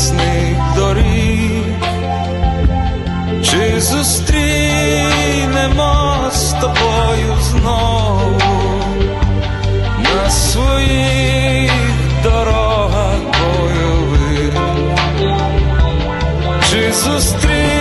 небесних доріг, чи зустрінемо з тобою знову на своїх дорогах бойових, чи зустрінемо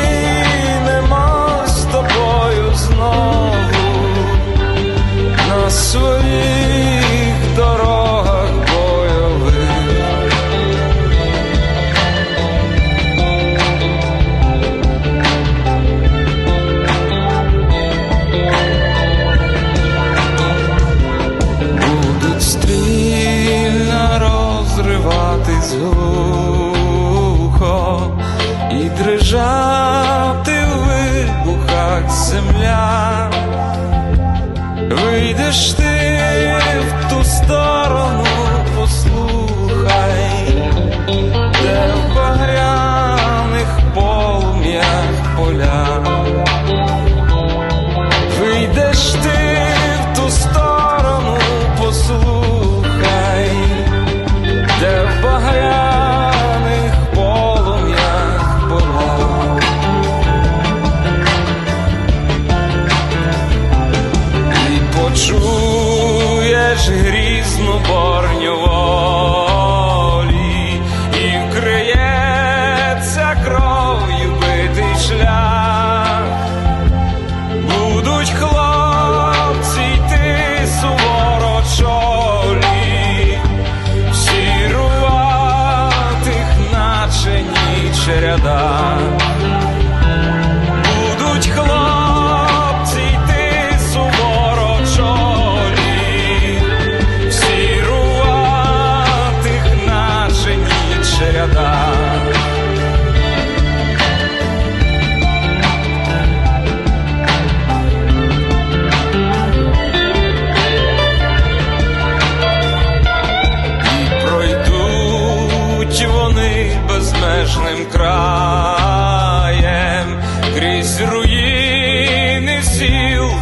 глухо і дрижати в вибухах земля, вийдеш ти в ту сторону.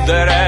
that I